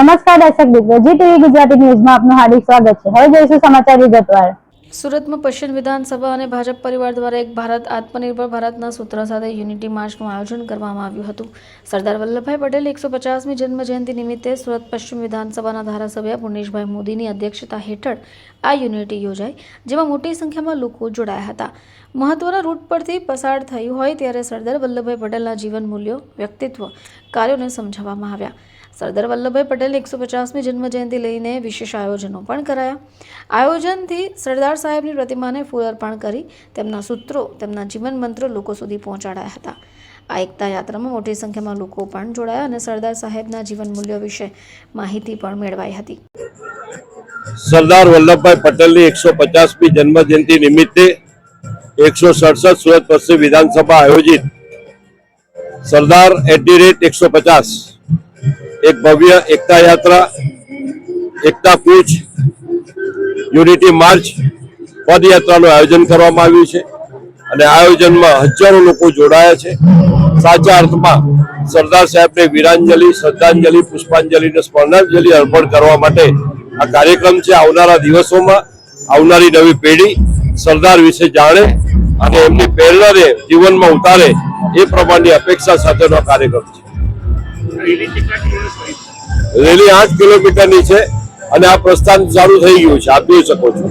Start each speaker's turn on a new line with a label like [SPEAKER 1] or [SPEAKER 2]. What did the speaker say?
[SPEAKER 1] નમસ્કાર દર્શક મિત્રો, જી ટીવી ગુજરાતી ન્યૂઝમાં આપનું હાર્દિક સ્વાગત છે. હવે જોઈશું સમાચાર વિગતવાર.
[SPEAKER 2] સુરતમાં પશ્ચિમ વિધાનસભા અને ભાજપ પરિવાર દ્વારા એક ભારત આત્મનિર્ભર ભારતના સૂત્ર સાથે યુનિટી માર્ચનું આયોજન કરવામાં આવ્યું હતું. સરદાર વલ્લભભાઈ પટેલ એકસો પચાસમી જન્મ જયંતિ નિમિત્તે સુરત પશ્ચિમ વિધાનસભાના ધારાસભ્ય પુણેશભાઈ મોદીની અધ્યક્ષતા હેઠળ આ યુનિટી યોજાઈ, જેમાં મોટી સંખ્યામાં લોકો જોડાયા હતા. મહત્વના રૂટ પરથી પસાર થયું હોય ત્યારે સરદાર વલ્લભભાઈ પટેલના જીવન મૂલ્યો, વ્યક્તિત્વ, કાર્યોને સમજાવવામાં આવ્યા. સરદાર વલ્લભભાઈ પટેલ એકસો પચાસમી જન્મજયંતિ લઈને વિશેષ આયોજનો પણ કરાયા. આયોજનથી સરદાર સાહેબની પ્રતિમાને ફૂલ અર્પણ કરી તેમના સૂત્રો, તેમના જીવન મંત્રો લોકો સુધી પહોંચાડાયા હતા. આ એકતા યાત્રામાં મોટી સંખ્યામાં લોકો પણ જોડાયા અને સરદાર સાહેબના જીવન મૂલ્યો વિશે માહિતી પણ મેળવાઈ હતી.
[SPEAKER 3] સરદાર વલ્લભભાઈ પટેલની એકસો પચાસમી જન્મ જયંતિ નિમિત્તે એકસો સડસઠ સુરત પશ્ચિમ વિધાનસભા આયોજિત સરદાર એટ ધી રેટ એકસો પચાસ. એક ભવ્ય એકતા યાત્રા, એકતા કૂચ યુનિટી માર્ચ પદયાત્રાનું આયોજન કરવામાં આવ્યું છે. અને આયોજનમાં હજારો લોકો જોડાયા છે. સાચા અર્થમાં સરદાર સાહેબને વીરાંજલિ, શ્રદ્ધાંજલિ, પુષ્પાંજલિને સ્મરણાંજલિ અર્પણ કરવા માટે આ કાર્યક્રમ છે. આવનારા દિવસોમાં આવનારી નવી પેઢી સરદાર વિશે જાણે અને એમની પ્રેરણાને જીવનમાં ઉતારે એ પ્રમાણની અપેક્ષા સાથેનો કાર્યક્રમ છે. રેલી આઠ કિલોમીટરની છે અને આ પ્રસ્થાન ચાલુ થઈ ગયું છે. આપ જોઈ શકો છો.